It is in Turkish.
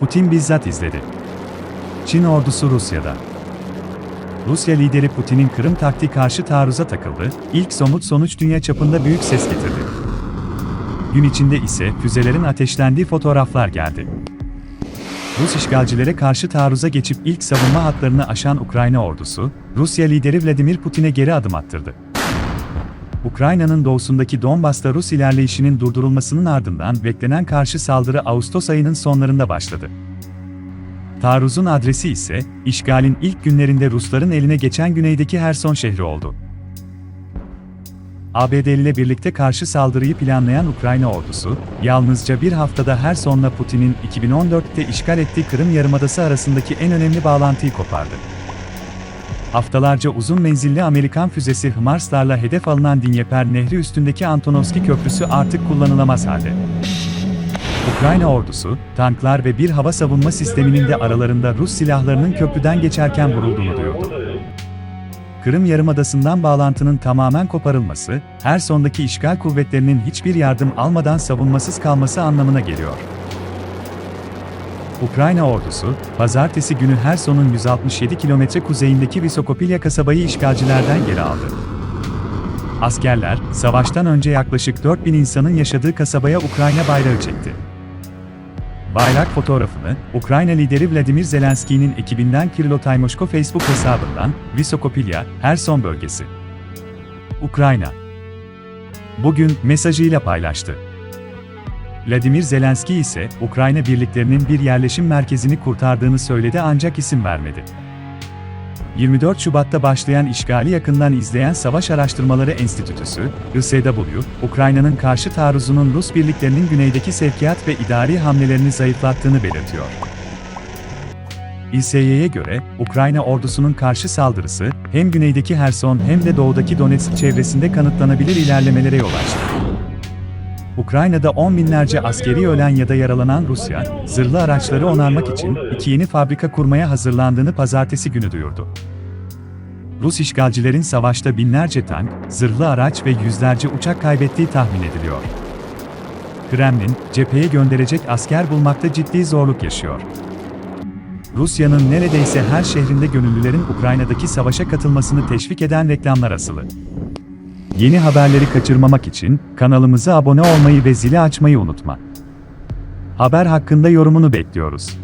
Putin bizzat izledi. Çin ordusu Rusya'da. Rusya lideri Putin'in Kırım taktiği karşı taarruza takıldı, ilk somut sonuç dünya çapında büyük ses getirdi. Gün içinde ise füzelerin ateşlendiği fotoğraflar geldi. Rus işgalcilere karşı taarruza geçip ilk savunma hatlarını aşan Ukrayna ordusu, Rusya lideri Vladimir Putin'e geri adım attırdı. Ukrayna'nın doğusundaki Donbas'ta Rus ilerleyişinin durdurulmasının ardından beklenen karşı saldırı Ağustos ayının sonlarında başladı. Taarruzun adresi ise, işgalin ilk günlerinde Rusların eline geçen güneydeki Herson şehri oldu. ABD ile birlikte karşı saldırıyı planlayan Ukrayna ordusu, yalnızca bir haftada Herson'la Putin'in 2014'te işgal ettiği Kırım Yarımadası arasındaki en önemli bağlantıyı kopardı. Haftalarca uzun menzilli Amerikan füzesi HIMARS'larla hedef alınan Dnyeper Nehri üstündeki Antonovski Köprüsü artık kullanılamaz halde. Ukrayna ordusu, tanklar ve bir hava savunma sisteminin de aralarında Rus silahlarının köprüden geçerken vurulduğunu duyurdu. Kırım Yarımadası'ndan bağlantının tamamen koparılması, her sondaki işgal kuvvetlerinin hiçbir yardım almadan savunmasız kalması anlamına geliyor. Ukrayna ordusu, pazartesi günü Herson'un 167 kilometre kuzeyindeki Visokopilya kasabayı işgalcilerden geri aldı. Askerler, savaştan önce yaklaşık 4000 insanın yaşadığı kasabaya Ukrayna bayrağı çekti. Bayrak fotoğrafını, Ukrayna lideri Vladimir Zelenski'nin ekibinden Kirilo Taymoşko Facebook hesabından, Visokopilya, Herson bölgesi. Ukrayna. Bugün mesajıyla paylaştı. Vladimir Zelenski ise Ukrayna birliklerinin bir yerleşim merkezini kurtardığını söyledi ancak isim vermedi. 24 Şubat'ta başlayan işgali yakından izleyen Savaş Araştırmaları Enstitüsü, ISW, Ukrayna'nın karşı taarruzunun Rus birliklerinin güneydeki sevkiyat ve idari hamlelerini zayıflattığını belirtiyor. İSY'ye göre, Ukrayna ordusunun karşı saldırısı, hem güneydeki Herson hem de doğudaki Donetsk çevresinde kanıtlanabilir ilerlemelere yol açtı. Ukrayna'da on binlerce askeri ölen ya da yaralanan Rusya, zırhlı araçları onarmak için iki yeni fabrika kurmaya hazırlandığını pazartesi günü duyurdu. Rus işgalcilerin savaşta binlerce tank, zırhlı araç ve yüzlerce uçak kaybettiği tahmin ediliyor. Kremlin, cepheye gönderecek asker bulmakta ciddi zorluk yaşıyor. Rusya'nın neredeyse her şehrinde gönüllülerin Ukrayna'daki savaşa katılmasını teşvik eden reklamlar asılı. Yeni haberleri kaçırmamak için kanalımıza abone olmayı ve zili açmayı unutma. Haber hakkında yorumunu bekliyoruz.